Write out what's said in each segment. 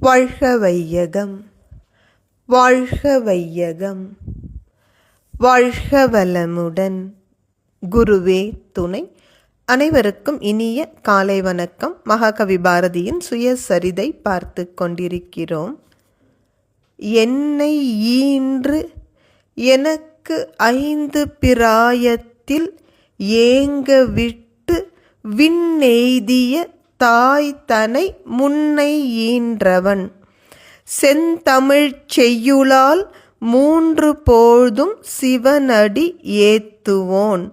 வாழ்க வையகம் வாழ்க வையகம் வாழ்க வளமுடன் குருவே துணை. அனைவருக்கும் இனிய காலை வணக்கம். மகாகவி பாரதியின் சுயசரிதை பார்த்து கொண்டிருக்கிறோம். என்னை ஈன்று எனக்கு ஐந்து பிராயத்தில் ஏங்க விட்டு விண்ணெய்திய தாய் தனை முன்னை ஈன்றவன். செந்தமிழ்ச் செய்யுளால் மூன்று போதும் சிவனடி ஏத்துவோன்.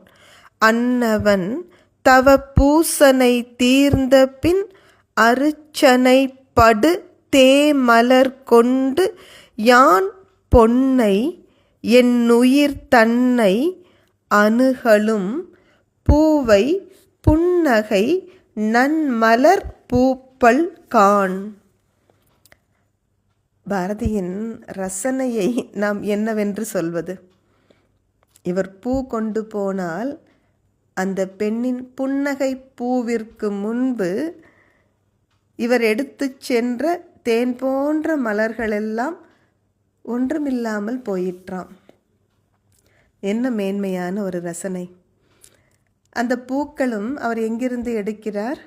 அன்னவன் தவ பூசனை தீர்ந்த பின் அருச்சனை படு தேமலர் கொண்டு யான் பொன்னை என்னுயிர் தன்னை அணுகலும் பூவை புன்னகை நன்மலர் பூப்பல் காண். பாரதியின் ரசனையை நாம் என்னவென்று சொல்வது? இவர் பூ கொண்டு போனால் அந்த பெண்ணின் புன்னகை பூவிற்கு முன்பு இவர் எடுத்துச் சென்ற தேன் போன்ற மலர்களெல்லாம் ஒன்றுமில்லாமல் போயிற்றாம். என்ன மேன்மையான ஒரு ரசனை. அந்த பூக்களும் அவர் எங்கிருந்து எடுக்கிறார்?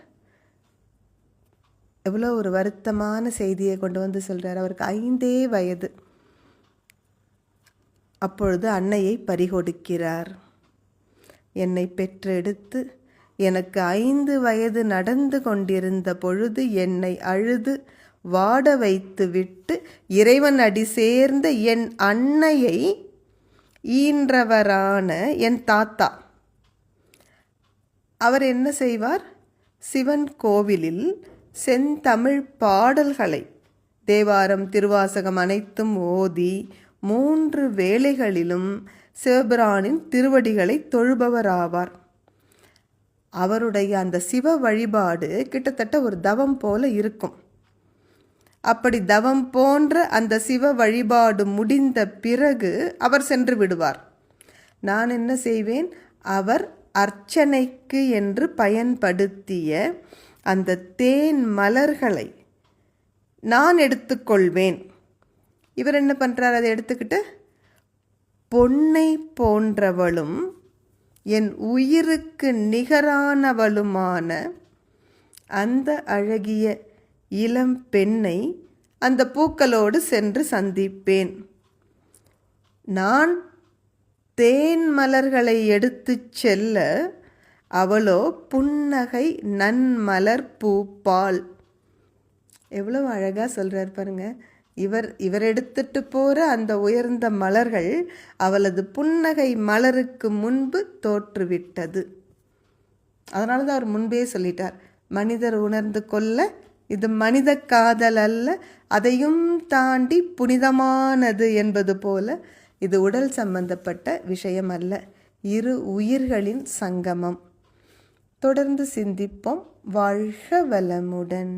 எவ்வளோ ஒரு வருத்தமான செய்தியை கொண்டு வந்து சொல்கிறார் அவருக்கு ஐந்தே வயது. அப்பொழுது அன்னையை பறிகொடுக்கிறார் என்னை பெற்றெடுத்து எனக்கு ஐந்து வயது நடந்து கொண்டிருந்த பொழுது என்னை அழுது வாட வைத்து விட்டு இறைவன் அடி சேர்ந்த என் அன்னையை ஈன்றவரான என் தாத்தா. அவர் என்ன செய்வார்? சிவன் கோவிலில் செந்தமிழ் பாடல்களை தேவாரம் திருவாசகம் அனைத்தும் ஓதி மூன்று வேளைகளிலும் சிவபிரானின் திருவடிகளை தொழுபவராவார். அவருடைய அந்த சிவ வழிபாடு கிட்டத்தட்ட ஒரு தவம் போல இருக்கும். அப்படி தவம் போன்ற அந்த சிவ வழிபாடு முடிந்த பிறகு அவர் சென்று விடுவார். நான் என்ன செய்வேன்? அவர் அர்ச்சனைக்கு என்று பயன்படுத்திய அந்த தேன் மலர்களை நான் எடுத்துக்கொள்வேன். இவர் என்ன பண்ணுறார் அதை எடுத்துக்கிட்டு பொன்னை போன்றவளும் என் உயிருக்கு நிகரானவளுமான அந்த அழகிய இளம் பெண்ணை அந்த பூக்களோடு சென்று சந்திப்பேன். நான் தேன் மலர்களை எடுத்துச் செல்ல அவளோ புன்னகை நன்மலர் பூப்பால் எவ்வளோ அழகாக சொல்கிறார் பாருங்க. இவர் இவர் எடுத்துட்டு போகிற அந்த உயர்ந்த மலர்கள் அவளது புன்னகை மலருக்கு முன்பு தோற்றுவிட்டது. அதனால தான் அவர் முன்பே சொல்லிட்டார். மனிதர் உணர்ந்து கொள்ள இது மனித காதல் அல்ல அதையும் தாண்டி புனிதமானது என்பது போல இது உடல் சம்பந்தப்பட்ட விஷயம் அல்ல இரு உயிர்களின் சங்கமம். தொடர்ந்து சிந்திப்போம். வாழ்க வளமுடன்.